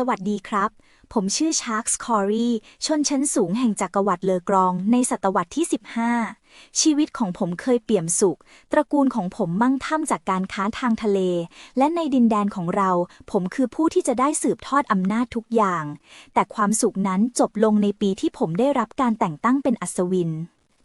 สวัสดีครับ ผมชื่อชาร์กส์คอรีชนชั้นสูงแห่งจักรวรรดิเลอกรอง ในศตวรรษที่ 15 ชีวิตของผมเคยเปี่ยมสุข ตระกูลของผมมั่งคั่งจากการค้าทางทะเล และในดินแดนของเรา ผมคือผู้ที่จะได้สืบทอดอำนาจทุกอย่าง แต่ความสุขนั้นจบลงในปีที่ผมได้รับการแต่งตั้งเป็นอัศวิน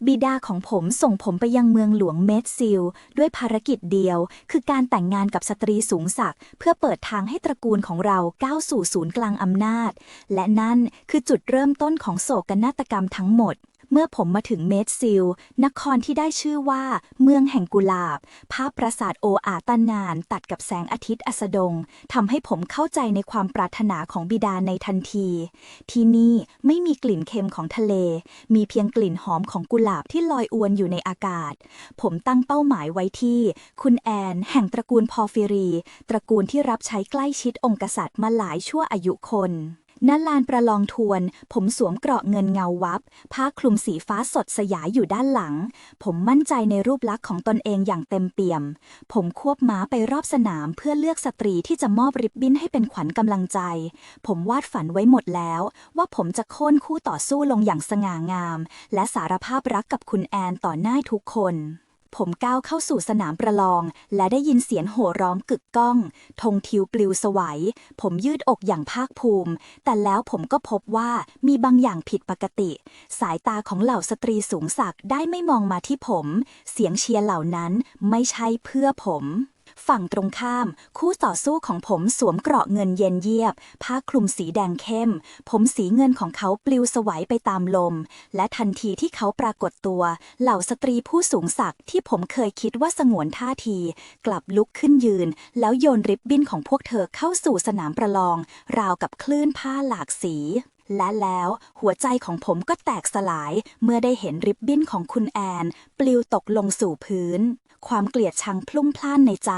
บิดาของผมส่งผมไปยังเมืองหลวงเมดซิล ด้วยภารกิจเดียว คือการแต่งงานกับสตรีสูงศักดิ์เพื่อเปิดทางให้ตระกูลของเราก้าวสู่ศูนย์กลางอำนาจ และนั่นคือจุดเริ่มต้นของโศกนาฏกรรมทั้งหมด เมื่อผมมาถึงเมดซิล นครที่ได้ชื่อว่า เมืองแห่งกุหลาบ ภาพปราสาทโออาตันนาน ตัดกับแสงอาทิตย์อัสดงทำให้ผมเข้าใจในความปรารถนาของบิดาในทันที ที่นี่ไม่มีกลิ่นเค็มของทะเล มีเพียงกลิ่นหอมของกุหลาบที่ลอยอวนอยู่ในอากาศ ผมตั้งเป้าหมายไว้ที่ คุณแอน แห่งตระกูลพอฟิรี ตระกูลที่รับใช้ใกล้ชิดองค์กษัตริย์มาหลายชั่วอายุคน ณลานประลองทวน ผมสวมเกราะเงินเงาวับ ผ้าคลุมสีฟ้าสดสยายอยู่ด้านหลัง ผมมั่นใจในรูปลักษณ์ของตนเองอย่างเต็มเปี่ยม ผมควบม้าไปรอบสนามเพื่อเลือกสตรีที่จะมอบริบบิ้นให้เป็นขวัญกำลังใจ ผมวาดฝันไว้หมดแล้ว ว่าผมจะโค่นคู่ต่อสู้ลงอย่างสง่างาม และสารภาพรักกับคุณแอนต่อหน้าทุกคน ผมก้าวเข้าสู่สนามประลอง และได้ยินเสียงโห่ร้องกึกก้องธงทิวปลิวสวัย ผมยืดอกอย่างภาคภูมิ แต่แล้วผมก็พบว่ามีบางอย่างผิดปกติ สายตาของเหล่าสตรีสูงศักดิ์ได้ไม่มองมาที่ผม เสียงเชียร์เหล่านั้นไม่ใช่เพื่อผม ฝั่งตรงข้าม คู่ต่อสู้ของผมสวมเกราะเงินเย็นเยียบ ผ้าคลุมสีแดงเข้ม ผมสีเงินของเขาปลิวสวัยไปตามลม และทันทีที่เขาปรากฏตัว เหล่าสตรีผู้สูงศักดิ์ที่ผมเคยคิดว่าสงวนท่าที กลับลุกขึ้นยืน แล้วโยนริบบิ้นของพวกเธอเข้าสู่สนามประลอง ราวกับคลื่นผ้าหลากสีและแล้วหัวใจของผมก็แตกสลายเมื่อได้เห็นริบบิ้นของคุณแอน ปลิวตกลงสู่พื้น ความเกลียดชังพลุ่งพล่านในใจ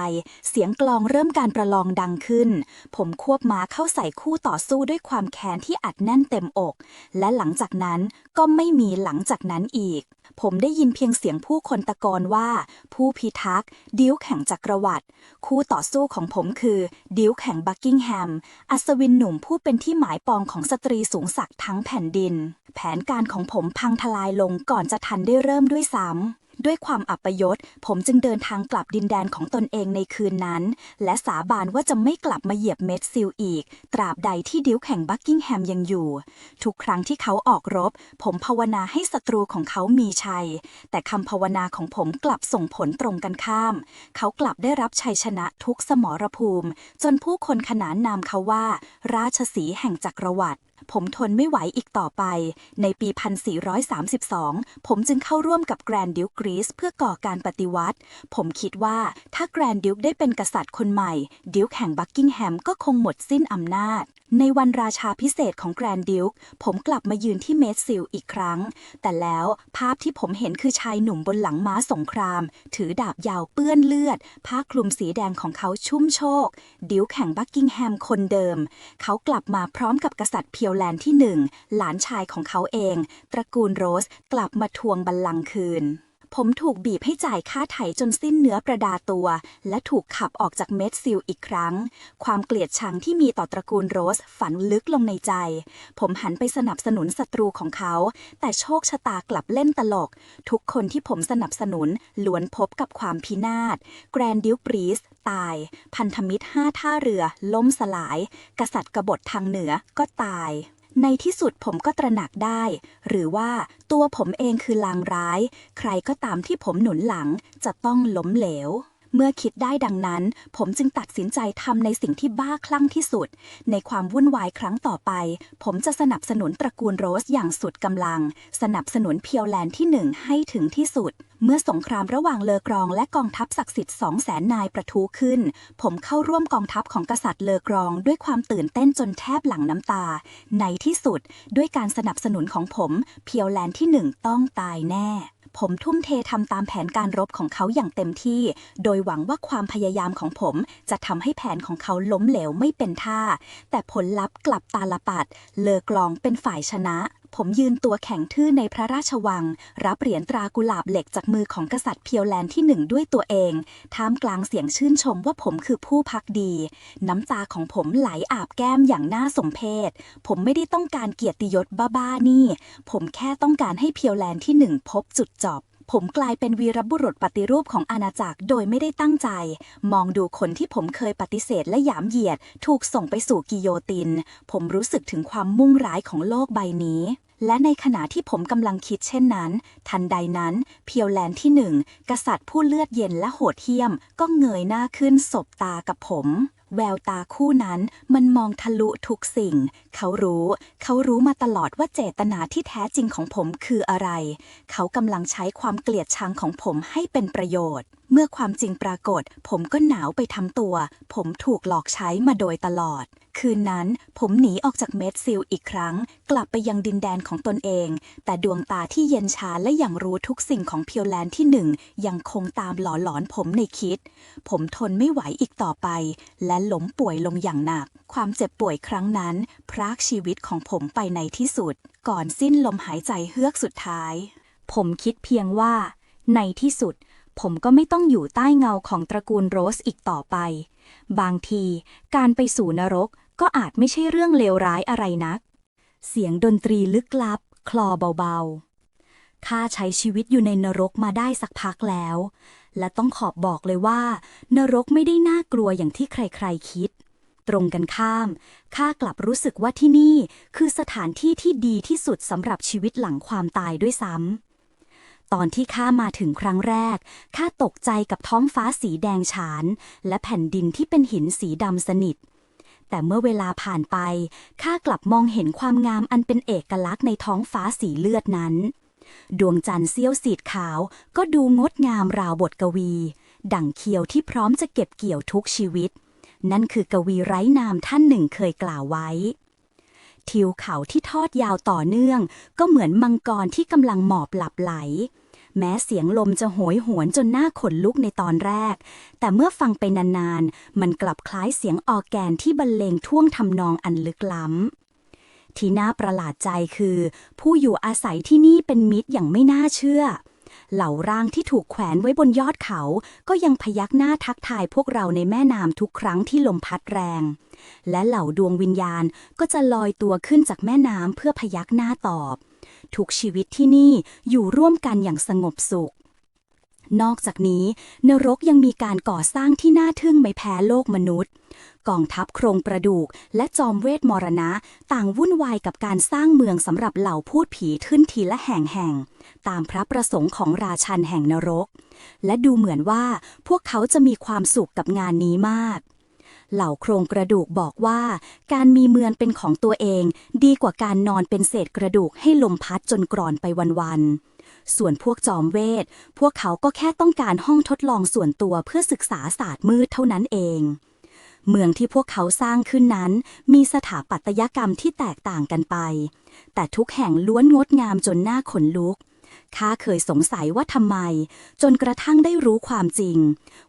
เสียงกลองเริ่มการประลองดังขึ้น ผมควบม้าเข้าใส่คู่ต่อสู้ด้วยความแค้นที่อัดแน่นเต็มอก และหลังจากนั้นก็ไม่มีหลังจากนั้นอีก ผมได้ยินเพียงเสียงผู้คนตะโกนว่า ผู้พิทักษ์ดิวแข่งจักรวรรดิคู่ต่อสู้ของผมคือดิวแข่งบักกิงแฮม อัศวินหนุ่มผู้เป็นที่หมายปองของสตรีสูงศักดิ์ทั้งแผ่นดิน แผนการของผมพังทลายลงก่อนจะทันได้เริ่มด้วยซ้ำ ด้วยความอัปยศผมจึงเดินทางกลับดินแดนของตนเองในคืนนั้น และสาบานว่าจะไม่กลับมาเหยียบเม็ดซิลอีก ตราบใดที่ดิวแข่งบักกิงแฮมยังอยู่ ทุกครั้งที่เขาออกรบ ผมภาวนาให้ศัตรูของเขามีชัย แต่คำภาวนาของผมกลับส่งผลตรงกันข้าม เขากลับได้รับชัยชนะทุกสมรภูมิ จนผู้คนขนานนามเขาว่า ราชสีแห่งจักรวรรดิ ผมทนไม่ไหวอีกต่อไป ในปี 1432 ผมจึงเข้าร่วมกับแกรนดิวกรีซเพื่อก่อการปฏิวัติ ผมคิดว่าถ้าแกรนดิวได้เป็นกษัตริย์คนใหม่ ดิวแห่งบักกิงแฮมก็คงหมดสิ้นอำนาจ ในวันราชาพิเศษของแกรนดิวผมกลับมายืนที่เมดซิลอีกครั้ง แต่แล้วภาพที่ผมเห็นคือชายหนุ่มบนหลังม้าสงคราม ถือดาบยาวเปื้อนเลือด ผ้าคลุมสีแดงของเขาชุ่มโชก ดิวแข่งบักกิงแฮมคนเดิม เขากลับมาพร้อมกับกษัตริย์เพียวแลนด์ที่หนึ่งหลานชายของเขาเอง ตระกูลโรสกลับมาทวงบัลลังก์คืน ผมถูกบีบให้จ่ายค่าไถ่จนสิ้นเนื้อประดาตัว และถูกขับออกจากเมดซิลอีกครั้ง ความเกลียดชังที่มีต่อตระกูลโรสฝังลึกลงในใจ ผมหันไปสนับสนุนศัตรูของเขา แต่โชคชะตากลับเล่นตลก ทุกคนที่ผมสนับสนุนล้วนพบกับความพินาศ แกรนดิวปรีสตาย พันธมิตรห้าท่าเรือ ล่มสลาย กษัตริย์กบฏทางเหนือก็ตาย ในที่สุดผมก็ตระหนักได้ หรือว่าตัวผมเองคือลางร้าย ใครก็ตามที่ผมหนุนหลังจะต้องล้มเหลว เมื่อคิดได้ดังนั้น ผมจึงตัดสินใจทำในสิ่งที่บ้าคลั่งที่สุด ในความวุ่นวายครั้งต่อไป ผมจะสนับสนุนตระกูลโรสอย่างสุดกำลัง สนับสนุนเพียวแลนด์ที่หนึ่งให้ถึงที่สุดเมื่อสงครามระหว่างเลอกรองและกองทัพศักดิ์สิทธิ์สองแสนนายประทุขึ้น ผมเข้าร่วมกองทัพของกษัตริย์เลอกรอง ด้วยความตื่นเต้นจนแทบหลั่งน้ำตา ในที่สุด ด้วยการสนับสนุนของผม เพียวแลนด์ที่หนึ่งต้องตายแน่ ผมทุ่มเททำตามแผนการรบของเขาอย่างเต็มที่ โดยหวังว่าความพยายามของผมจะทำให้แผนของเขาล้มเหลวไม่เป็นท่า แต่ผลลัพธ์กลับตาลปัด เลอกลองเป็นฝ่ายชนะ ผมยืนตัวแข็งทื่อในพระราชวัง รับเหรียญตรากุหลาบเหล็กจากมือของกษัตริย์เพียวแลนด์ที่หนึ่งด้วยตัวเอง ท่ามกลางเสียงชื่นชมว่าผมคือผู้พักดี น้ำตาของผมไหลอาบแก้มอย่างน่าสมเพชผมไม่ได้ต้องการเกียรติยศบ้าๆนี่ ผมแค่ต้องการให้เพียวแลนด์ที่หนึ่งพบจุดจบ ผมกลายเป็นวีรบุรุษปฏิรูปของอาณาจักรโดยไม่ได้ตั้งใจ มองดูคนที่ผมเคยปฏิเสธและหยามเหยียด ถูกส่งไปสู่กิโยติน ผมรู้สึกถึงความมุ่งร้ายของโลกใบนี้ และในขณะที่ผมกำลังคิดเช่นนั้น ทันใดนั้น เพียวแลนที่หนึ่งกษัตริย์ผู้เลือดเย็นและโหดเหี้ยม ก็เงยหน้าขึ้นสบตากับผม แววตาคู่นั้นมันมองทะลุทุกสิ่ง เขารู้ เขารู้มาตลอดว่าเจตนาที่แท้จริงของผมคืออะไร เขากำลังใช้ความเกลียดชังของผมให้เป็นประโยชน์เมื่อความจริงปรากฏ ผมก็หนาวไปทั้งตัว ผมถูกหลอกใช้มาโดยตลอด คืนนั้นผมหนีออกจากเมดซิลอีกครั้ง กลับไปยังดินแดนของตนเอง แต่ดวงตาที่เย็นชาและอย่างรู้ทุกสิ่งของเพียวแลนด์ที่หนึ่งยังคงตามหล่อหลอนผมในคิด ผมทนไม่ไหวอีกต่อไป และล้มป่วยลงอย่างหนัก ความเจ็บป่วยครั้งนั้นพรากชีวิตของผมไปในที่สุด ก่อนสิ้นลมหายใจเฮือกสุดท้าย ผมคิดเพียงว่า ในที่สุด ผมก็ไม่ต้องอยู่ใต้เงาของตระกูลโรสอีกต่อไป บางทีการไปสู่นรกก็อาจไม่ใช่เรื่องเลวร้ายอะไรนัก เสียงดนตรีลึกลับ คลอเบาๆ ข้าใช้ชีวิตอยู่ในนรกมาได้สักพักแล้ว และต้องขอบบอกเลยว่า นรกไม่ได้น่ากลัวอย่างที่ใครๆคิด ตรงกันข้าม ข้ากลับรู้สึกว่าที่นี่คือสถานที่ที่ดีที่สุดสำหรับชีวิตหลังความตายด้วยซ้ำ ตอนที่ข้ามาถึงครั้งแรก ข้าตกใจกับท้องฟ้าสีแดงฉาน และแผ่นดินที่เป็นหินสีดำสนิท แต่เมื่อเวลาผ่านไป ข้ากลับมองเห็นความงามอันเป็นเอกลักษณ์ในท้องฟ้าสีเลือดนั้น ดวงจันทร์เสี้ยวสีขาว ก็ดูงดงามราวบทกวี ดั่งเคียวที่พร้อมจะเก็บเกี่ยวทุกชีวิต นั่นคือกวีไร้นามท่านหนึ่งเคยกล่าวไว้ ทิวเขาที่ทอดยาวต่อเนื่อง ก็เหมือนมังกรที่กำลังหมอบหลับไหล แม้เสียงลมจะโหยหวนจนหน้าขนลุกในตอนแรก แต่เมื่อฟังไปนานๆ มันกลับคล้ายเสียงออแกนที่บรรเลงท่วงทำนองอันลึกล้ำที่น่าประหลาดใจคือ ผู้อยู่อาศัยที่นี่เป็นมิตรอย่างไม่น่าเชื่อ เหล่าร่างที่ถูกแขวนไว้บนยอดเขา ก็ยังพยักหน้าทักทายพวกเราในแม่น้ำทุกครั้งที่ลมพัดแรง และเหล่าดวงวิญญาณก็จะลอยตัวขึ้นจากแม่น้ำเพื่อพยักหน้าตอบ ทุกชีวิตที่นี่อยู่ร่วมกันอย่างสงบสุข นอกจากนี้ นรกยังมีการก่อสร้างที่น่าทึ่งไม่แพ้โลกมนุษย์ กองทัพโครงประดูก และจอมเวทมรณะ ต่างวุ่นวายกับการสร้างเมืองสำหรับเหล่าพูดผีขึ้นทีละแห่งแห่ง ตามพระประสงค์ของราชันแห่งนรก และดูเหมือนว่าพวกเขาจะมีความสุขกับงานนี้มากเหล่าโครงกระดูกบอกว่า การมีเมืองเป็นของตัวเอง ดีกว่าการนอนเป็นเศษกระดูกให้ลมพัดจนกรอนไปวันๆ ส่วนพวกจอมเวท พวกเขาก็แค่ต้องการห้องทดลองส่วนตัวเพื่อศึกษาศาสตร์มืดเท่านั้นเอง เมืองที่พวกเขาสร้างขึ้นนั้น มีสถาปัตยกรรมที่แตกต่างกันไป แต่ทุกแห่งล้วนงดงามจนหน้าขนลุกข้าเคยสงสัยว่าทำไม จนกระทั่งได้รู้ความจริง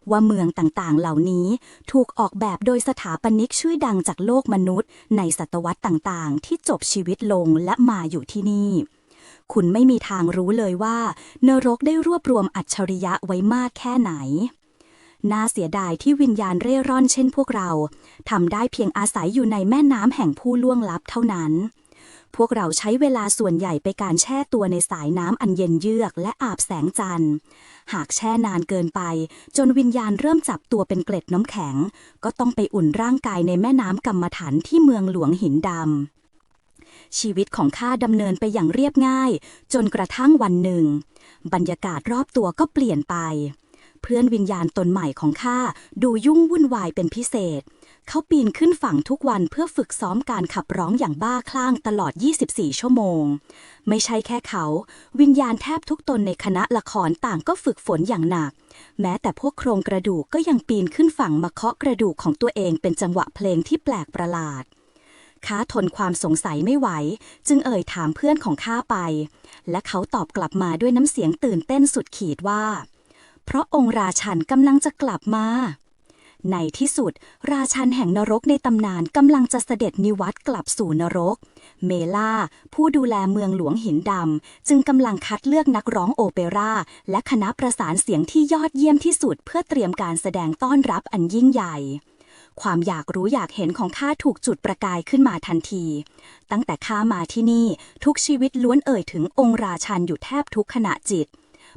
ว่าเมืองต่างๆเหล่านี้ถูกออกแบบโดยสถาปนิกชื่อดังจากโลกมนุษย์ ในศตวรรษต่างๆ ที่จบชีวิตลงและมาอยู่ที่นี่ คุณไม่มีทางรู้เลยว่า นรกได้รวบรวมอัจฉริยะไว้มากแค่ไหน น่าเสียดายที่วิญญาณเร่ร่อนเช่นพวกเราทำได้เพียงอาศัยอยู่ในแม่น้ำแห่งผู้ล่วงลับเท่านั้น พวกเราใช้เวลาส่วนใหญ่ไปการแช่ตัวในสายน้ำอันเย็นเยือกและอาบแสงจันทร์ หากแช่นานเกินไป จนวิญญาณเริ่มจับตัวเป็นเกล็ดน้ำแข็ง ก็ต้องไปอุ่นร่างกายในแม่น้ำกรรมฐานที่เมืองหลวงหินดำ ชีวิตของข้าดำเนินไปอย่างเรียบง่าย จนกระทั่งวันหนึ่ง บรรยากาศรอบตัวก็เปลี่ยนไป เพื่อนวิญญาณตนใหม่ของข้าดูยุ่งวุ่นวายเป็นพิเศษ เขาปีนขึ้นฝั่งทุกวันเพื่อฝึกซ้อมการขับร้องอย่างบ้าคลั่งตลอด 24 ชั่วโมง ไม่ใช่แค่เขา วิญญาณแทบทุกตนในคณะละครต่างก็ฝึกฝนอย่างหนักแม้แต่พวกโครงกระดูกก็ยังปีนขึ้นฝั่งมาเคาะกระดูกของตัวเองเป็นจังหวะเพลงที่แปลกประหลาด ข้าทนความสงสัยไม่ไหว จึงเอ่ยถามเพื่อนของข้าไป และเขาตอบกลับมาด้วยน้ำเสียงตื่นเต้นสุดขีดว่า เพราะองค์ราชันกำลังจะกลับมา ในที่สุด ราชันแห่งนรกในตำนานกำลังจะเสด็จนิวัตกลับสู่นรก เมล่า ผู้ดูแลเมืองหลวงหินดำจึงกำลังคัดเลือกนักร้องโอเปร่าและคณะประสานเสียงที่ยอดเยี่ยมที่สุดเพื่อเตรียมการแสดงต้อนรับอันยิ่งใหญ่ ความอยากรู้อยากเห็นของข้าถูกจุดประกายขึ้นมาทันที ตั้งแต่ข้ามาที่นี่ทุกชีวิตล้วนเอ่ยถึงองค์ราชันอยู่แทบทุกขณะจิต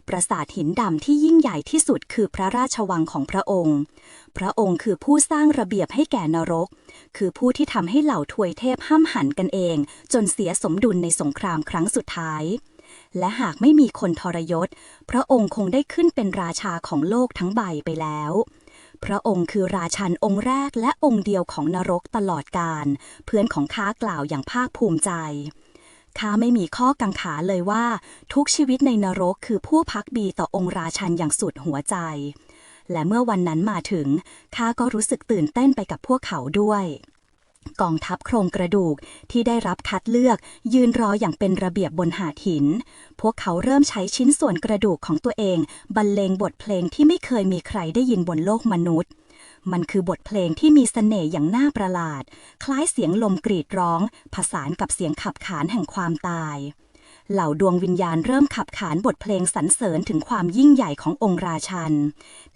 ปราสาทหินดำที่ยิ่งใหญ่ที่สุดคือพระราชวังของพระองค์ พระองค์คือผู้สร้างระเบียบให้แก่นรก คือผู้ที่ทำให้เหล่าทวยเทพห้ามหันกันเอง จนเสียสมดุลในสงครามครั้งสุดท้ายและหากไม่มีคนทรยศ พระองค์คงได้ขึ้นเป็นราชาของโลกทั้งใบไปแล้ว พระองค์คือราชันองค์แรกและองค์เดียวของนรกตลอดกาลเพื่อนของข้ากล่าวอย่างภาคภูมิใจข้าไม่มีข้อกังขาเลยว่า ทุกชีวิตในนรกคือผู้พักดีต่อองค์ราชันอย่างสุดหัวใจ และเมื่อวันนั้นมาถึงข้าก็รู้สึกตื่นเต้นไปกับพวกเขาด้วย กองทัพโครงกระดูกที่ได้รับคัดเลือกยืนรออย่างเป็นระเบียบบนหาดหิน พวกเขาเริ่มใช้ชิ้นส่วนกระดูกของตัวเอง บรรเลงบทเพลงที่ไม่เคยมีใครได้ยินบนโลกมนุษย์ มันคือบทเพลงที่มีเสน่ห์อย่างน่าประหลาด คล้ายเสียงลมกรีดร้อง ผสานกับเสียงขับขานแห่งความตาย เหล่าดวงวิญญาณเริ่มขับขานบทเพลงสรรเสริญถึงความยิ่งใหญ่ขององค์ราชัน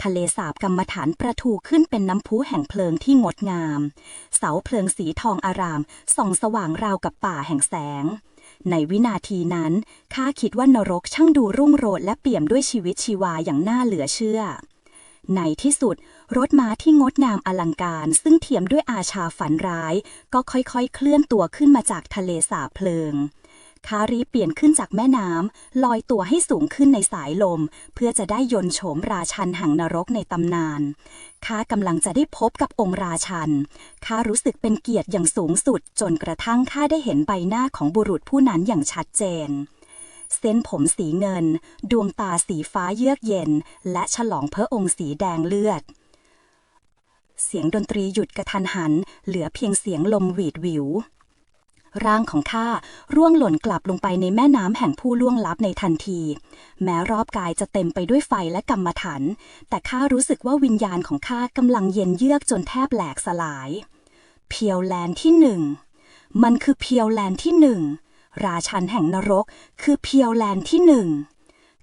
ทะเลสาบกรรมฐานประทูขึ้นเป็นน้ำพุแห่งเพลิงที่งดงาม เสาเพลิงสีทองอารามส่องสว่างราวกับป่าแห่งแสง ในวินาทีนั้นข้าคิดว่านรกช่างดูรุ่งโรจน์และเปี่ยมด้วยชีวิตชีวาอย่างน่าเหลือเชื่อในที่สุด รถม้าที่งดงามอลังการ ซึ่งเทียมด้วยอาชาฝันร้าย ก็ค่อยๆ เคลื่อนตัวขึ้นมาจากทะเลสาบเพลิง คารีเปลี่ยนขึ้นจากแม่น้ำลอยตัวให้สูงขึ้นในสายลม เพื่อจะได้ยนโฉมราชันห่งนรกในตำนานข้ากำลังจะได้พบกับองค์ราชันข้ารู้สึกเป็นเกียรติอย่างสูงสุด จนกระทั่งข้าได้เห็นใบหน้าของบุรุษผู้นั้นอย่างชัดเจน เส้นผมสีเงิน ดวงตาสีฟ้าเยือกเย็น และฉลองเพระองค์สีแดงเลือดเสียงดนตรีหยุดกระทันหัน เหลือเพียงเสียงลมหวีดวิว ร่างของข้าร่วงหล่นกลับลงไปในแม่น้ำแห่งผู้ล่วงลับในทันที แม้รอบกายจะเต็มไปด้วยไฟและกรรมฐานแต่ข้ารู้สึกว่าวิญญาณของข้ากำลังเย็นเยือกจนแทบแหลกสลาย เพียวแลนที่หนึ่งมันคือเพียวแลนที่หนึ่งราชันแห่งนรกคือเพียวแลนที่หนึ่ง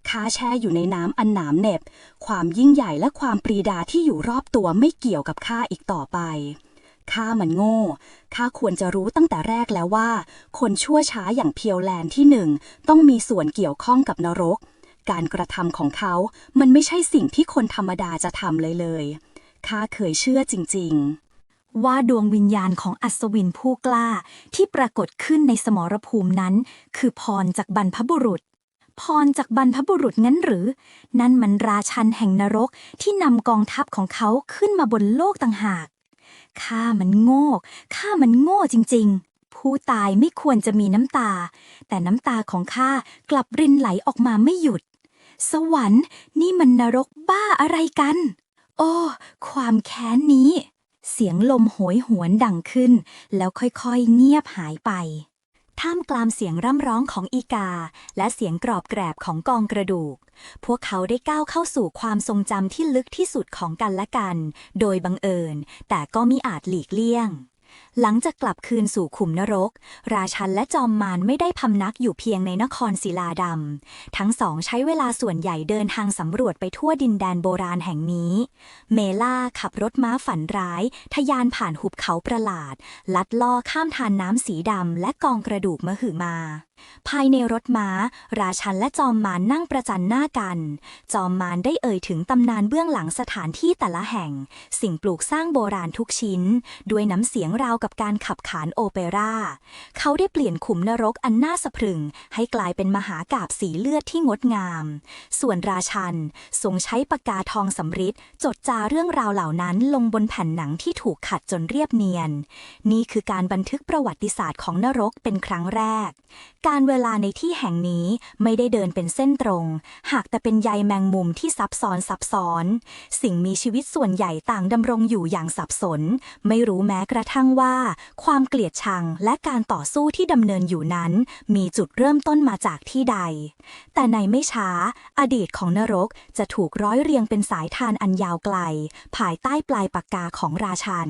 ข้าแช่อยู่ในน้ำอันหนามเหน็บ ความยิ่งใหญ่และความปรีดาที่อยู่รอบตัวไม่เกี่ยวกับข้าอีกต่อไป ข้ามันโง่ข้าควรจะรู้ตั้งแต่แรกแล้วว่า คนชั่วช้าอย่างเพียวแลนที่หนึ่งต้องมีส่วนเกี่ยวข้องกับนรก การกระทำของเขามันไม่ใช่สิ่งที่คนธรรมดาจะทำเลยเลยข้าเคยเชื่อจริง ๆว่าดวงวิญญาณของอัศวินผู้กล้าที่ปรากฏขึ้นในสมรภูมินั้น คือพรจากบรรพบุรุษ พรจากบรรพบุรุษงั้นหรือ นั่นมันราชันแห่งนรกที่นำกองทัพของเขาขึ้นมาบนโลกต่างหาก ข้ามันโง่ ข้ามันโง่จริง ๆ ผู้ตายไม่ควรจะมีน้ำตา แต่น้ำตาของข้ากลับรินไหลออกมาไม่หยุด สวรรค์นี่มันนรกบ้าอะไรกัน โอ้ ความแค้นนี้ เสียงลมโหยหวนดังขึ้น แล้วค่อยๆเงียบหายไป ท่ามกลางเสียงร่ำร้องของอีกา และเสียงกรอบแกรบของกองกระดูก พวกเขาได้ก้าวเข้าสู่ความทรงจำที่ลึกที่สุดของกันและกัน โดยบังเอิญ แต่ก็มิอาจหลีกเลี่ยงหลังจากกลับคืนสู่ขุมนรก ราชันและจอมมารไม่ได้พำนักอยู่เพียงในนครศิลาดำ ทั้งสองใช้เวลาส่วนใหญ่เดินทางสำรวจไปทั่วดินแดนโบราณแห่งนี้ เมล่าขับรถม้าฝันร้ายทะยานผ่านหุบเขาประหลาด ลัดล่อข้ามทานน้ำสีดำและกองกระดูกมหึมาภายในรถม้า ราชันและจอมมารนั่งประจันหน้ากัน จอมมารได้เอ่ยถึงตำนานเบื้องหลังสถานที่แต่ละแห่ง สิ่งปลูกสร้างโบราณทุกชิ้น ด้วยน้ำเสียงราวกับการขับขานโอเปร่า เขาได้เปลี่ยนขุมนรกอันน่าสะพรึง ให้กลายเป็นมหากาบสีเลือดที่งดงาม ส่วนราชันทรงใช้ปากกาทองสำริดจดจาเรื่องราวเหล่านั้นลงบนแผ่นหนังที่ถูกขัดจนเรียบเนียน นี่คือการบันทึกประวัติศาสตร์ของนรกเป็นครั้งแรก การการเวลาในที่แห่งนี้ไม่ได้เดินเป็นเส้นตรง หากแต่เป็นใยแมงมุมที่ซับซ้อนซับซ้อน สิ่งมีชีวิตส่วนใหญ่ต่างดำรงอยู่อย่างสับสน ไม่รู้แม้กระทั่งว่าความเกลียดชังและการต่อสู้ที่ดำเนินอยู่นั้น มีจุดเริ่มต้นมาจากที่ใด แต่ในไม่ช้า อดีตของนรกจะถูกร้อยเรียงเป็นสายทานอันยาวไกล ภายใต้ปลายปากกาของราชัน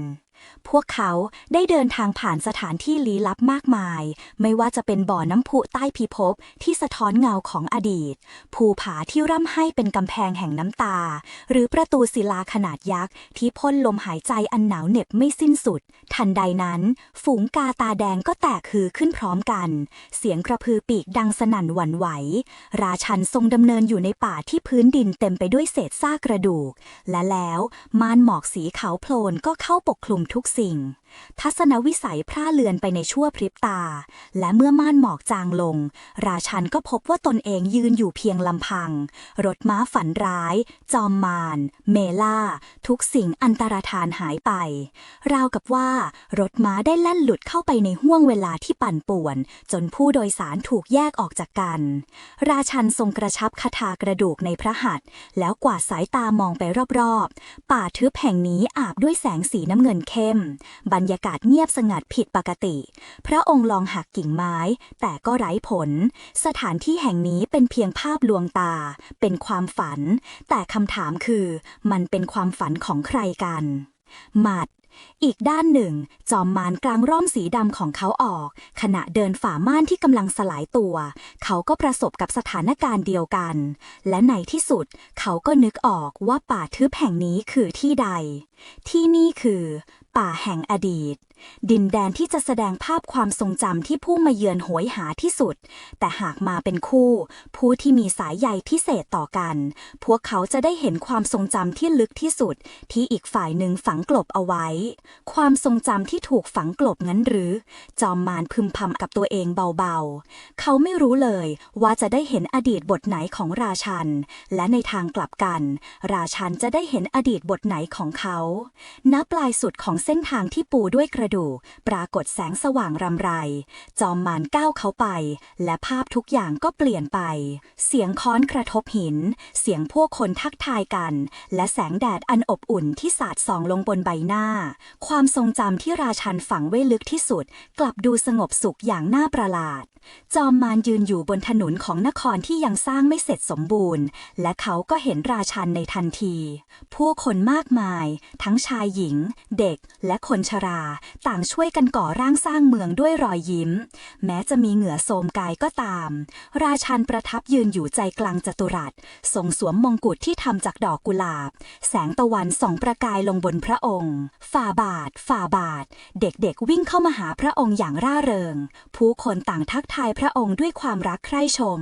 พวกเขาได้เดินทางผ่านสถานที่ลี้ลับมากมาย ไม่ว่าจะเป็นบ่อน้ำพุใต้พิภพที่สะท้อนเงาของอดีต ภูผาที่ร่ำให้เป็นกำแพงแห่งน้ำตา หรือประตูศิลาขนาดยักษ์ที่พ่นลมหายใจอันหนาวเหน็บไม่สิ้นสุด ทันใดนั้น ฝูงกาตาแดงก็แตกฮือขึ้นพร้อมกัน เสียงกระพือปีกดังสนั่นหวั่นไหว ราชันทรงดำเนินอยู่ในป่าที่พื้นดินเต็มไปด้วยเศษซากกระดูก และแล้วม่านหมอกสีขาวโพลนก็เข้าปกคลุมทุกสิ่ง ทัศนวิสัยพร่าเลือนไปในชั่วพริบตา และเมื่อม่านหมอกจางลง ราชันก็พบว่าตนเองยืนอยู่เพียงลำพัง รถม้าฝันร้าย จอมมาร เมล่า ทุกสิ่งอันตรธานหายไป ราวกับว่ารถม้าได้แล่นหลุดเข้าไปในห้วงเวลาที่ปั่นป่วน จนผู้โดยสารถูกแยกออกจากกัน ราชันทรงกระชับคาถากระดูกในพระหัตถ์แล้วกวาดสายตามองไปรอบๆ ป่าทึบแห่งนี้อาบด้วยแสงสีน้ำเงินเข้มบรรรยากาศเงียบสงัดผิดปกติ พระองค์ลองหักกิ่งไม้ แต่ก็ไร้ผล สถานที่แห่งนี้เป็นเพียงภาพลวงตา เป็นความฝัน แต่คำถามคือมันเป็นความฝันของใครกันหมัดอีกด้านหนึ่ง จอมมารกลางร่มสีดำของเขาออก ขณะเดินฝ่าม่านที่กำลังสลายตัว เขาก็ประสบกับสถานการณ์เดียวกัน และในที่สุด เขาก็นึกออกว่าป่าทึบแห่งนี้คือที่ใด ที่นี่คือ ป่าแห่งอดีต ดินแดนที่จะแสดงภาพความทรงจำที่ผู้มาเยือนโหยหาที่สุด แต่หากมาเป็นคู่ ผู้ที่มีสายใยพิเศษต่อกัน พวกเขาจะได้เห็นความทรงจำที่ลึกที่สุด ที่อีกฝ่ายหนึ่งฝังกลบเอาไว้ ความทรงจำที่ถูกฝังกลบงั้นหรือ จอมมารพึมพำกับตัวเองเบาๆ เขาไม่รู้เลยว่าจะได้เห็นอดีตบทไหนของราชัน และในทางกลับกัน ราชันจะได้เห็นอดีตบทไหนของเขาณปลายสุดของเส้นทางที่ปูด้วยกระดูกปรากฏแสงสว่างรำไร จอมมารก้าวเขาไป และภาพทุกอย่างก็เปลี่ยนไป เสียงค้อนกระทบหิน เสียงพวกคนทักทายกัน และแสงแดดอันอบอุ่นที่สาดส่องลงบนใบหน้า ความทรงจำที่ราชันฝังไว้ลึกที่สุด กลับดูสงบสุขอย่างน่าประหลาด จอมมารยืนอยู่บนถนนของนครที่ยังสร้างไม่เสร็จสมบูรณ์ และเขาก็เห็นราชันในทันที ผู้คนมากมายทั้งชายหญิง เด็กและคนชรา ต่างช่วยกันก่อร่างสร้างเมืองด้วยรอยยิ้ม แม้จะมีเหงื่อโทรมกายก็ตาม ราชันประทับยืนอยู่ใจกลางจัตุรัส ทรงสวมมงกุฎที่ทำจากดอกกุหลาบ แสงตะวันส่องประกายลงบนพระองค์ ฝ่าบาท ฝ่าบาท เด็กๆวิ่งเข้ามาหาพระองค์อย่างร่าเริง ผู้คนต่างทักทายพระองค์ด้วยความรักใคร่ชม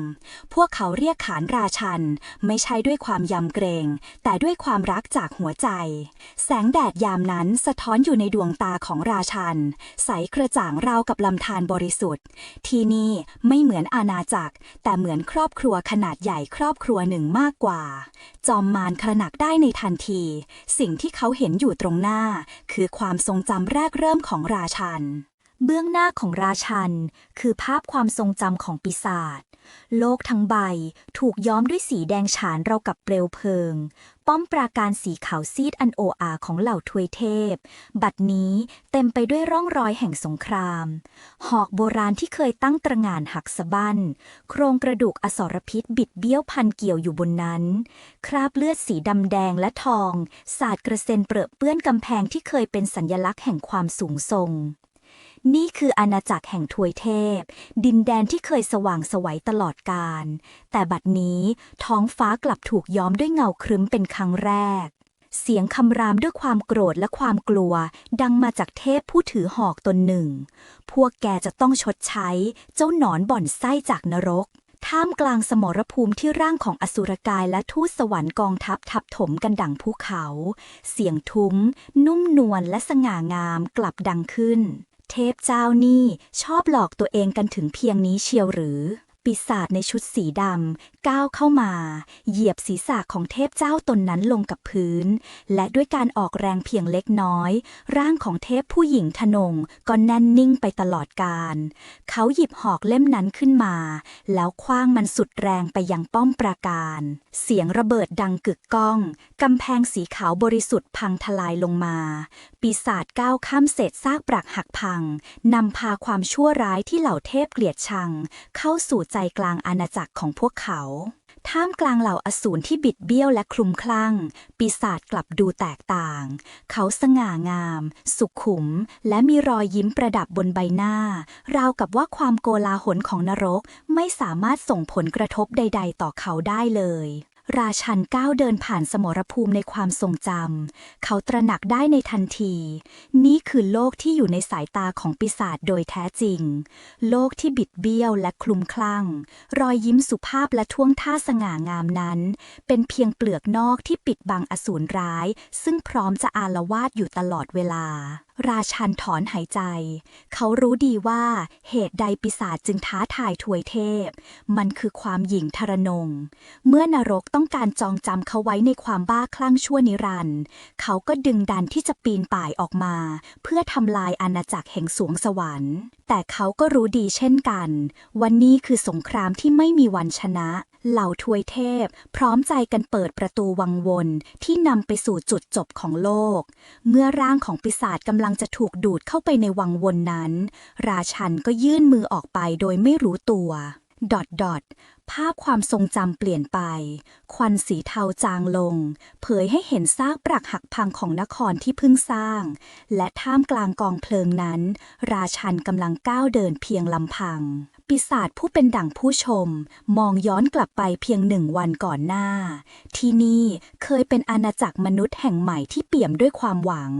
พวกเขาเรียกขานราชัน ไม่ใช่ด้วยความยำเกรง แต่ด้วยความรักจากหัวใจแสงแดดยามนั้นสะท้อนอยู่ในดวงตาของราชัน ใสกระจ่างราวกับลำธารบริสุทธิ์ ที่นี่ไม่เหมือนอาณาจักร แต่เหมือนครอบครัวขนาดใหญ่ครอบครัวหนึ่งมากกว่า จอมมารขหนักได้ในทันที สิ่งที่เขาเห็นอยู่ตรงหน้า คือความทรงจำแรกเริ่มของราชัน เบื้องหน้าของราชัน คือภาพความทรงจำของปีศาจ โลกทั้งใบถูกย้อมด้วยสีแดงฉานเราวกับเปลวเพลิง ป้อมปราการสีขาวซีดอันโออาของเหล่าทวยเทพ บัดนี้เต็มไปด้วยร่องรอยแห่งสงคราม หอกโบราณที่เคยตั้งตระหง่านหักสะบั้น โครงกระดูกอสรพิษบิดเบี้ยวพันเกี่ยวอยู่บนนั้น คราบเลือดสีดำแดงและทอง สาดกระเซ็นเปรอะเปื้อนกำแพงที่เคยเป็นสัญลักษณ์แห่งความสูงทรง นี่คืออาณาจักรแห่งทวยเทพ ดินแดนที่เคยสว่างสวัยตลอดกาลแต่บัดนี้ท้องฟ้ากลับถูกย้อมด้วยเงาครึ้มเป็นครั้งแรก เสียงคำรามด้วยความโกรธและความกลัว ดังมาจากเทพผู้ถือหอกตนหนึ่ง พวกแกจะต้องชดใช้ เจ้าหนอนบ่อนไส้จากนรกท่ามกลางสมรภูมิที่ร่างของอสุรกายและทูตสวรรค์กองทัพทับถมกันดังภูเขา เสียงทุ้ม นุ่มนวลและสง่างามกลับดังขึ้น เทพเจ้านี่ชอบหลอกตัวเองกันถึงเพียงนี้เชียวหรือ ปีศาจในชุดสีดำก้าวเข้ามา เหยียบศีรษะของเทพเจ้าตนนั้นลงกับพื้น และด้วยการออกแรงเพียงเล็กน้อย ร่างของเทพผู้หญิงทนงก็แน่นนิ่งไปตลอดกาลเขาหยิบหอกเล่มนั้นขึ้นมา แล้วคว้างมันสุดแรงไปยังป้อมปราการ เสียงระเบิดดังกึกก้องกำแพงสีขาวบริสุทธิ์พังทลายลงมา ปีศาจก้าวข้ามเศษซากปรักหักพังนำพาความชั่วร้ายที่เหล่าเทพเกลียดชัง เข้าสู่ใจกลางอาณาจักรของพวกเขา ท่ามกลางเหล่าอสูรที่บิดเบี้ยวและคลุมคลั่ง ปีศาจกลับดูแตกต่าง เขาสง่างาม สุขุม และมีรอยยิ้มประดับบนใบหน้า ราวกับว่าความโกลาหลของนรกไม่สามารถส่งผลกระทบใด ๆ ต่อเขาได้เลย ราชันก้าวเดินผ่านสมรภูมิในความทรงจำ เขาตระหนักได้ในทันที นี่คือโลกที่อยู่ในสายตาของปีศาจโดยแท้จริง โลกที่บิดเบี้ยวและคลุมคลั่ง รอยยิ้มสุภาพและท่วงท่าสง่างามนั้น เป็นเพียงเปลือกนอกที่ปิดบังอสูรร้าย ซึ่งพร้อมจะอาละวาดอยู่ตลอดเวลา ราชันถอนหายใจ เขารู้ดีว่าเหตุใดปีศาจจึงท้าทายถวยเทพ มันคือความหยิ่งทรนง เมื่อนรกต้องการจองจำเขาไว้ในความบ้าคลั่งชั่วนิรันดร์เขาก็ดึงดันที่จะปีนป่ายออกมา เพื่อทำลายอาณาจักรแห่งสวงสวรรค์ แต่เขาก็รู้ดีเช่นกัน วันนี้คือสงครามที่ไม่มีวันชนะ เหล่าทวยเทพ พร้อมใจกันเปิดประตูวังวนที่นำไปสู่จุดจบของโลก เมื่อร่างของปีศาจกำลังจะถูกดูดเข้าไปในวังวนนั้น ราชันก็ยื่นมือออกไปโดยไม่รู้ตัวดอทดอทภาพความทรงจำเปลี่ยนไป ควันสีเทาจางลง เผยให้เห็นซากปรักหักพังของนครที่เพิ่งสร้าง และท่ามกลางกองเพลิงนั้น ราชันกำลังก้าวเดินเพียงลำพัง ปีศาจผู้เป็นดั่งผู้ชม มองย้อนกลับไปเพียงหนึ่งวันก่อนหน้า ที่นี่เคยเป็นอาณาจักรมนุษย์แห่งใหม่ที่เปี่ยมด้วยความหวัง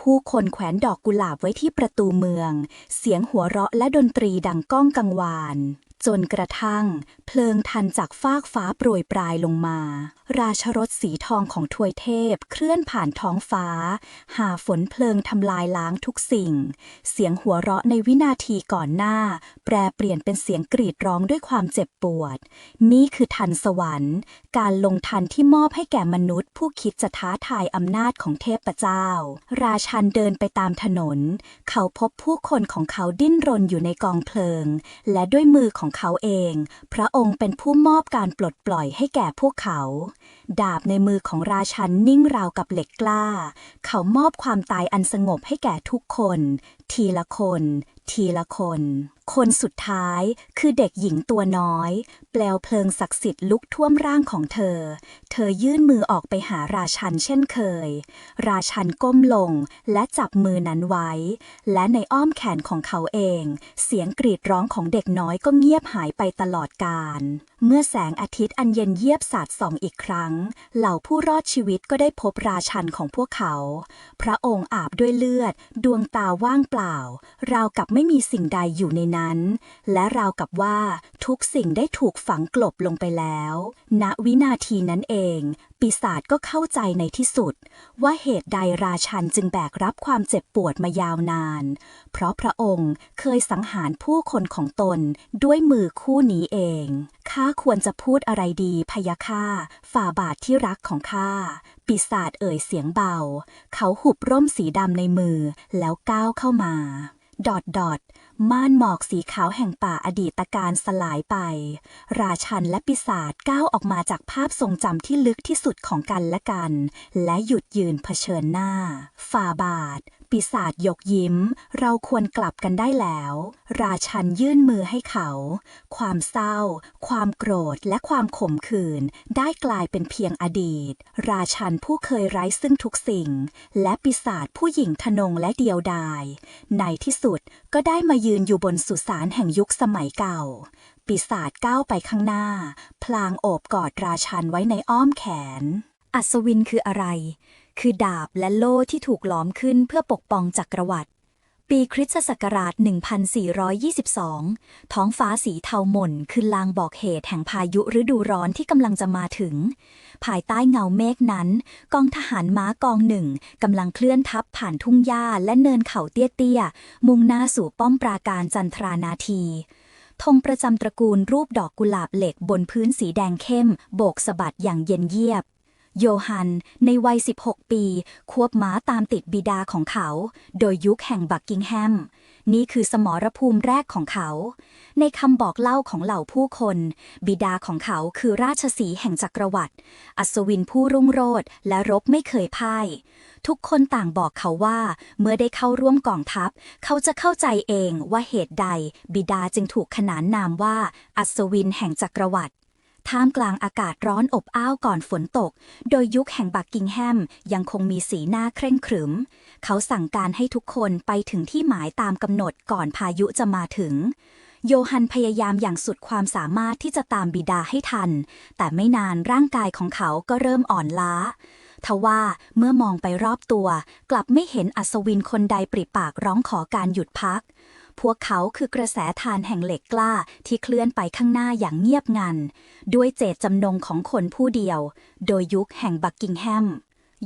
ผู้คนแขวนดอกกุหลาบไว้ที่ประตูเมือง เสียงหัวเราะและดนตรีดังก้องกังวาน จนกระทั่ง เพลิงทันจากฟากฟ้าโปรยปลายลงมา ราชรถสีทองของทวยเทพเคลื่อนผ่านท้องฟ้า หาฝนเพลิงทำลายล้างทุกสิ่ง เสียงหัวเราะในวินาทีก่อนหน้า แปรเปลี่ยนเป็นเสียงกรีดร้องด้วยความเจ็บปวด นี่คือทันสวรรค์ การลงทันที่มอบให้แก่มนุษย์ ผู้คิดจะท้าทายอำนาจของเทพเจ้า ราชันเดินไปตามถนน เขาพบผู้คนของเขาดิ้นรนอยู่ในกองเพลิง และด้วยมือของเขาเอง พระองค์เป็นผู้มอบการปลดปล่อยให้แก่พวกเขาดาบในมือของราชันนิ่งราวกับเหล็กกล้า เขามอบความตายอันสงบให้แก่ทุกคน ทีละคน ทีละคน คนสุดท้ายคือเด็กหญิงตัวน้อยเปลวเพลิงศักดิ์สิทธิ์ลุกท่วมร่างของเธอ เธอยื่นมือออกไปหาราชันเช่นเคย ราชันก้มลงและจับมือนั้นไว้ และในอ้อมแขนของเขาเอง เสียงกรีดร้องของเด็กน้อยก็เงียบหายไปตลอดกาลเมื่อแสงอาทิตย์อันเย็นเยียบสาดส่องอีกครั้ง เหล่าผู้รอดชีวิตก็ได้พบราชันของพวกเขา พระองค์อาบด้วยเลือด ดวงตาว่างเปล่า ราวกับไม่มีสิ่งใดอยู่ในนั้นและราวกับว่าทุกสิ่งได้ถูกฝังกลบลงไปแล้ว ณวินาทีนั้นเอง ปีศาจก็เข้าใจในที่สุด ว่าเหตุใดราชันจึงแบกรับความเจ็บปวดมายาวนาน เพราะพระองค์เคยสังหารผู้คนของตนด้วยมือคู่นี้เองข้าควรจะพูดอะไรดีพยะค่ะฝ่าบาทที่รักของข้าปีศาจเอ่ยเสียงเบา เขาหุบร่มสีดำในมือแล้วก้าวเข้ามา ดอดดอด ม่านหมอกสีขาวแห่งป่าอดีตการสลายไป ราชันและปีศาจก้าวออกมาจากภาพทรงจำที่ลึกที่สุดของกันและกัน และหยุดยืนเผชิญหน้า ฝ่าบาท ปีศาจยกยิ้ม เราควรกลับกันได้แล้ว ราชันยื่นมือให้เขา ความเศร้า ความโกรธและความขมขื่นได้กลายเป็นเพียงอดีต ราชันผู้เคยไร้ซึ่งทุกสิ่ง และปีศาจผู้หญิงทนงและเดียวดาย ในที่สุดก็ได้มายืนอยู่บนสุสานแห่งยุคสมัยเก่าปีศาจก้าวไปข้างหน้า พลางโอบกอดราชันไว้ในอ้อมแขน อัศวินคืออะไร คือดาบและโล่ที่ถูกล้อมขึ้นเพื่อปกป้องจักรวรรดิปีคริสตศักราช 1422 ท้องฟ้าสีเทาหม่นคือลางบอกเหตุแห่งพายุฤดูร้อนที่กำลังจะมาถึง ภายใต้เงาเมฆนั้น กองทหารม้ากองหนึ่งกำลังเคลื่อนทัพผ่านทุ่งหญ้าและเนินเขาเตี้ยๆ มุ่งหน้าสู่ป้อมปราการจันทรานาทีธงประจำตระกูลรูปดอกกุหลาบเหล็กบนพื้นสีแดงเข้ม โบกสะบัดอย่างเย็นเยียบ โยฮัน ในวัย 16 ปี ควบม้าตามติดบิดาของเขา โดยยุคแห่งบักกิงแฮม นี่คือสมรภูมิแรกของเขา ในคำบอกเล่าของเหล่าผู้คน บิดาของเขาคือราชสีแห่งจักรวรรดิอัศวินผู้รุ่งโรจน์และรบไม่เคยพ่าย ทุกคนต่างบอกเขาว่า เมื่อได้เข้าร่วมกองทัพ เขาจะเข้าใจเองว่าเหตุใด บิดาจึงถูกขนานนามว่า อัศวินแห่งจักรวรรดิ ท่ามกลางอากาศร้อนอบอ้าวก่อนฝนตก โดยยุคแห่งบักกิงแฮมยังคงมีสีหน้าเคร่งขรึม เขาสั่งการให้ทุกคนไปถึงที่หมายตามกำหนดก่อนพายุจะมาถึง โยฮันพยายามอย่างสุดความสามารถที่จะตามบิดาให้ทัน แต่ไม่นานร่างกายของเขาก็เริ่มอ่อนล้าทว่าเมื่อมองไปรอบตัว กลับไม่เห็นอัศวินคนใดปริปากร้องขอการหยุดพัก พวกเขาคือกระแสทานแห่งเหล็กกล้าที่เคลื่อนไปข้างหน้าอย่างเงียบงัน ด้วยเจตจำนงของคนผู้เดียว โดยยุคแห่งบักกิงแฮม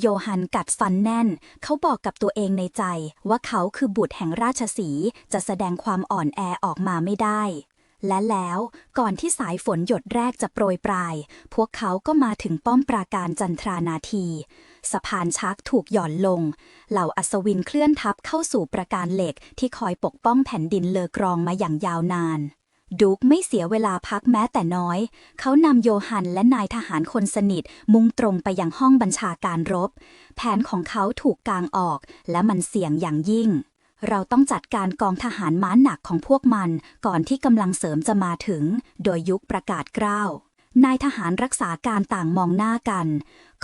โยฮันกัดฟันแน่น เขาบอกกับตัวเองในใจว่าเขาคือบุตรแห่งราชสีจะแสดงความอ่อนแอออกมาไม่ได้และแล้วก่อนที่สายฝนหยดแรกจะโปรยปลาย พวกเขาก็มาถึงป้อมปราการจันทรานาที สะพานชักถูกหย่อนลง เหล่าอัศวินเคลื่อนทัพเข้าสู่ประการเหล็กที่คอยปกป้องแผ่นดินเลอกรองมาอย่างยาวนานดุกไม่เสียเวลาพักแม้แต่น้อย เขานำโยฮันและนายทหารคนสนิท มุ่งตรงไปยังห้องบัญชาการรบ แผนของเขาถูกกางออก และมันเสี่ยงอย่างยิ่ง เราต้องจัดการกองทหารม้าหนักของพวกมัน ก่อนที่กำลังเสริมจะมาถึง โดยยุคประกาศกล้าวนายทหารรักษาการต่างมองหน้ากัน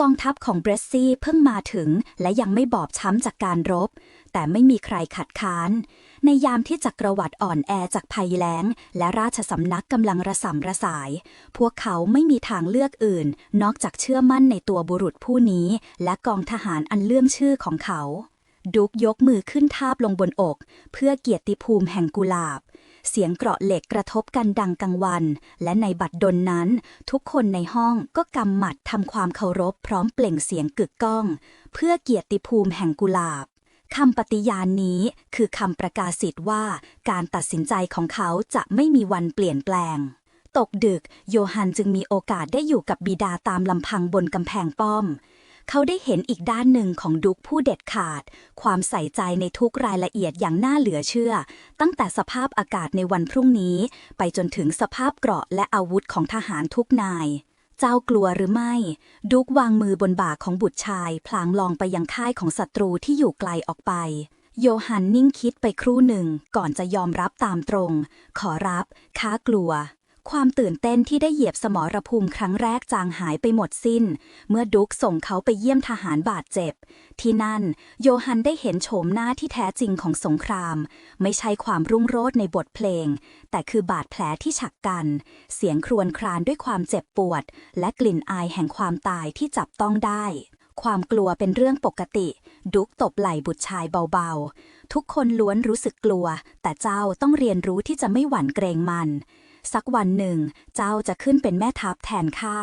กองทัพของเบรสซี่เพิ่งมาถึงและยังไม่บอบช้ำจากการรบ แต่ไม่มีใครขัดค้าน ในยามที่จักรวรรดิอ่อนแอจากภัยแล้ง และราชสำนักกำลังระสำระสาย พวกเขาไม่มีทางเลือกอื่น นอกจากเชื่อมั่นในตัวบุรุษผู้นี้ และกองทหารอันเลื่อมชื่อของเขา ดุกยกมือขึ้นทาบลงบนอก เพื่อเกียรติภูมิแห่งกุหลาบ เสียงเกราะเหล็กกระทบกันดังกังวัน และในบัดดลนั้น ทุกคนในห้องก็กำหมัดทำความเคารพพร้อมเปล่งเสียงกึกก้อง เพื่อเกียรติภูมิแห่งกุหลาบคำปฏิญาณนี้คือคำประกาศสิทธิ์ว่าการตัดสินใจของเขาจะไม่มีวันเปลี่ยนแปลง ตกดึก โยฮันจึงมีโอกาสได้อยู่กับบิดาตามลำพังบนกำแพงป้อม เขาได้เห็นอีกด้านหนึ่งของดุกผู้เด็ดขาด ความใส่ใจในทุกรายละเอียดอย่างน่าเหลือเชื่อ ตั้งแต่สภาพอากาศในวันพรุ่งนี้ ไปจนถึงสภาพเกราะและอาวุธของทหารทุกนาย เจ้ากลัวหรือไม่ ดุกวางมือบนบ่าของบุตรชาย พลางลองไปยังค่ายของศัตรูที่อยู่ไกลออกไป โยฮันนิ่งคิดไปครู่หนึ่ง ก่อนจะยอมรับตามตรง ขอรับ ค้ากลัว ความตื่นเต้นที่ได้เหยียบสมรภูมิครั้งแรกจางหายไปหมดสิ้น เมื่อดุกส่งเขาไปเยี่ยมทหารบาดเจ็บ ที่นั่น โยฮันได้เห็นโฉมหน้าที่แท้จริงของสงคราม ไม่ใช่ความรุ่งโรจน์ในบทเพลง แต่คือบาดแผลที่ฉักกัน เสียงครวญครานด้วยความเจ็บปวด และกลิ่นอายแห่งความตายที่จับต้องได้ความกลัวเป็นเรื่องปกติ ดุกตบไหล่บุตรชายเบาๆ ทุกคนล้วนรู้สึกกลัว แต่เจ้าต้องเรียนรู้ที่จะไม่หวั่นเกรงมัน สักวันหนึ่ง เจ้าจะขึ้นเป็นแม่ทัพแทนข้า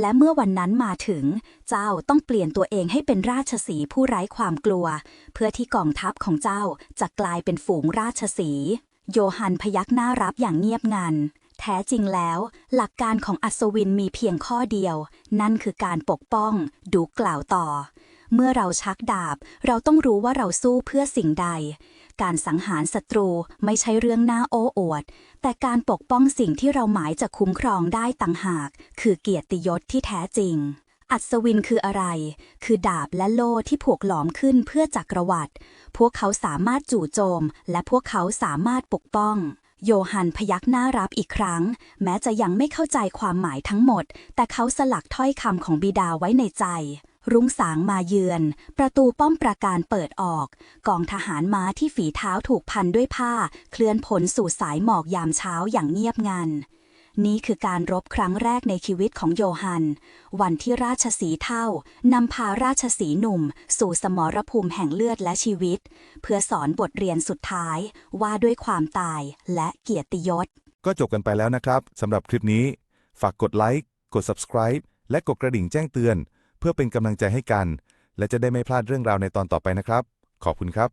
และเมื่อวันนั้นมาถึง เจ้าต้องเปลี่ยนตัวเองให้เป็นราชสีผู้ไร้ความกลัว เพื่อที่กองทัพของเจ้าจะกลายเป็นฝูงราชสี โยฮันพยักหน้ารับอย่างเงียบงัน แท้จริงแล้ว หลักการของอัศวินมีเพียงข้อเดียว นั่นคือการปกป้อง ดูกล่าวต่อ เมื่อเราชักดาบ เราต้องรู้ว่าเราสู้เพื่อสิ่งใด การสังหารศัตรูไม่ใช่เรื่องน่าโอ้อวด แต่การปกป้องสิ่งที่เราหมายจะคุ้มครองได้ต่างหาก คือเกียรติยศที่แท้จริง อัศวินคืออะไร คือดาบและโล่ที่ผูกหลอมขึ้นเพื่อจักรวรรดิพวกเขาสามารถจู่โจม และพวกเขาสามารถปกป้องโยฮันพยักหน้ารับอีกครั้ง แม้จะยังไม่เข้าใจความหมายทั้งหมด แต่เขาสลักถ้อยคำของบิดาไว้ในใจรุ่งสางมาเยือน ประตูป้อมปราการเปิดออก กองทหารม้าที่ฝีเท้าถูกพันด้วยผ้า เคลื่อนผลสู่สายหมอกยามเช้าอย่างเงียบงัน นี่คือการรบครั้งแรกในชีวิตของโยฮัน วันที่ราชสีเท่านำพาราชสีหนุ่ม สู่สมรภูมิแห่งเลือดและชีวิต เพื่อสอนบทเรียนสุดท้ายว่าด้วยความตายและเกียรติยศ ก็จบกันไปแล้วนะครับสำหรับคลิปนี้ ฝากกดไลค์ กด subscribe และกดกระดิ่งแจ้งเตือน เพื่อเป็นกำลังใจให้กัน และจะได้ไม่พลาดเรื่องราวในตอนต่อไปนะครับ ขอบคุณครับ